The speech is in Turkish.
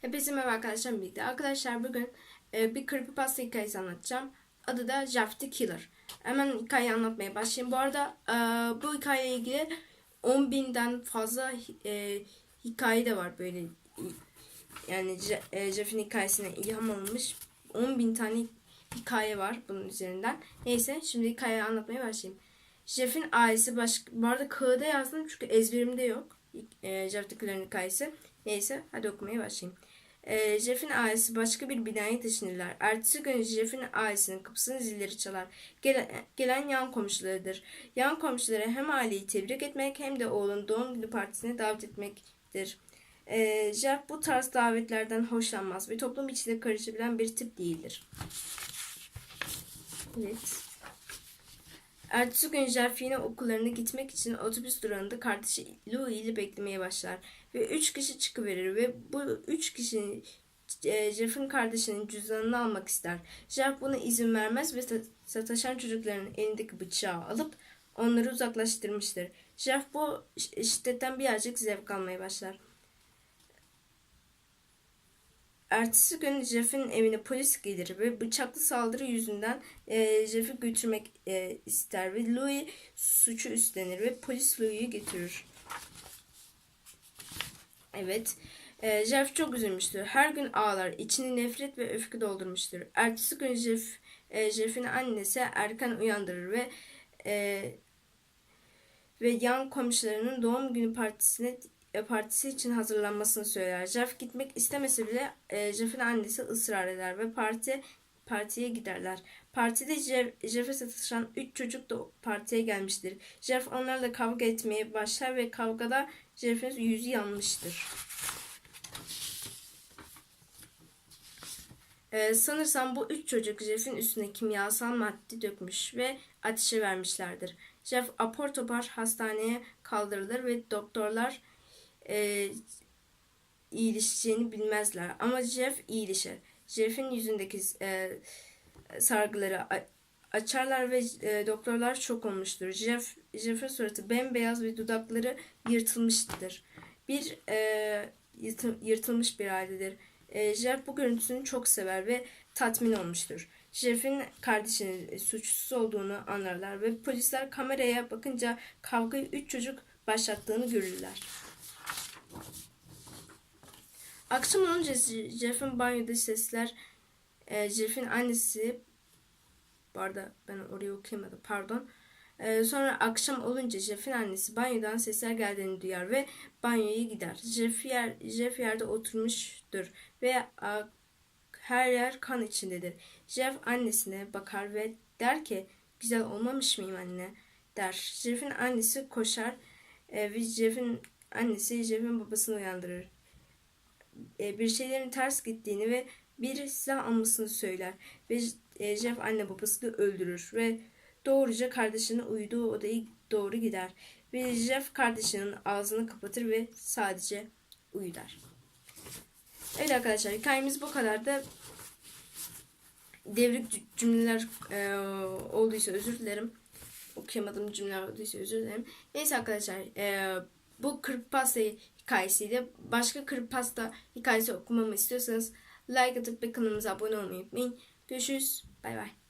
Hepinize merhaba arkadaşlar birlikte. Arkadaşlar bugün e, bir creepypasta hikayesi anlatacağım. Adı da Jeff the Killer. Hemen hikayeyi anlatmaya başlayayım. Bu arada e, bu hikayeyle ilgili 10 binden fazla e, hikaye de var böyle. Yani e, Jeff'in hikayesine ilham alınmış 10 bin tane hikaye var bunun üzerinden. Neyse şimdi hikayeyi anlatmaya başlayayım. Jeff'in ailesi başka... Bu arada kağıda yazdım çünkü ezberimde yok. E, Jeff the Killer'ın hikayesi. Neyse hadi okumaya başlayayım. Ee, Jeff'in ailesi başka bir binaya taşınırlar. Ertesi gün Jeff'in ailesinin kapısını zilleri çalar. Gelen, gelen yan komşularıdır. Yan komşuları hem aileyi tebrik etmek hem de oğlun doğum günü partisine davet etmektir. Ee, Jeff bu tarz davetlerden hoşlanmaz ve toplum içinde karışabilen bir tip değildir. Evet. Ertesi gün Jeff yine okullarına gitmek için otobüs durağında kardeşi Louie ile beklemeye başlar. Ve üç kişi çıkıverir ve bu üç kişinin e, Jeff'in kardeşinin cüzdanını almak ister. Jeff buna izin vermez ve sa- sataşan çocukların elindeki bıçağı alıp onları uzaklaştırmıştır. Jeff bu şiddetten birazcık zevk almaya başlar. Ertesi gün Jeff'in evine polis gelir ve bıçaklı saldırı yüzünden e, Jeff'i götürmek e, ister ve Louis suçu üstlenir ve polis Louis'i getirir. Evet. E, Jeff çok üzülmüştür. Her gün ağlar. İçini nefret ve öfke doldurmuştur. Ertesi gün Jeff, e, Jeff'in annesi erken uyandırır ve e, ve yan komşularının doğum günü partisine partisi için hazırlanmasını söyler. Jeff gitmek istemese bile e, Jeff'in annesi ısrar eder ve parti partiye giderler. Partide Jeff, Jeff'e satışan 3 çocuk da partiye gelmiştir. Jeff onlarla kavga etmeye başlar ve kavgada Jeff'in yüzü yanmıştır. Ee, sanırsam bu üç çocuk Jeff'in üstüne kimyasal madde dökmüş ve ateşe vermişlerdir. Jeff apar topar hastaneye kaldırılır ve doktorlar e, iyileşeceğini bilmezler. Ama Jeff iyileşir. Jeff'in yüzündeki e, sargıları açarlar ve e, doktorlar şok olmuştur. Jeff, Jeff'in suratı bembeyaz ve dudakları yırtılmıştır. Bir e, yırtı- yırtılmış bir haldedir. E, Jeff bu görüntüsünü çok sever ve tatmin olmuştur. Jeff'in kardeşinin suçsuz olduğunu anlarlar ve polisler kameraya bakınca kavgayı üç çocuk başlattığını görürler. Akşam olunca Jeff'in banyoda sesler e, Jeff'in annesi bu arada ben orayı okuyamadım pardon. E, sonra akşam olunca Jeff'in annesi banyodan sesler geldiğini duyar ve banyoya gider. Jeff, yer, Jeff yerde oturmuştur ve a, her yer kan içindedir. Jeff annesine bakar ve der ki güzel olmamış mıyım anne der. Jeff'in annesi koşar e, ve Jeff'in annesi Jeff'in babasını uyandırır e, bir şeylerin ters gittiğini ve bir silah almasını söyler ve e, Jeff anne babasını öldürür ve doğruca kardeşinin uyuduğu odaya doğru gider ve Jeff kardeşinin ağzını kapatır ve sadece uyudar. Evet arkadaşlar hikayemiz bu kadar da devrik cü- cümleler e, olduysa özür dilerim. Okuyamadığım cümleler olduysa özür dilerim. Neyse arkadaşlar e, bu Creepypasta hikayesiyle başka Creepypasta hikayesi okumamı istiyorsanız like atıp ve kanalımıza abone olmayı unutmayın. Görüşürüz. Bay bay.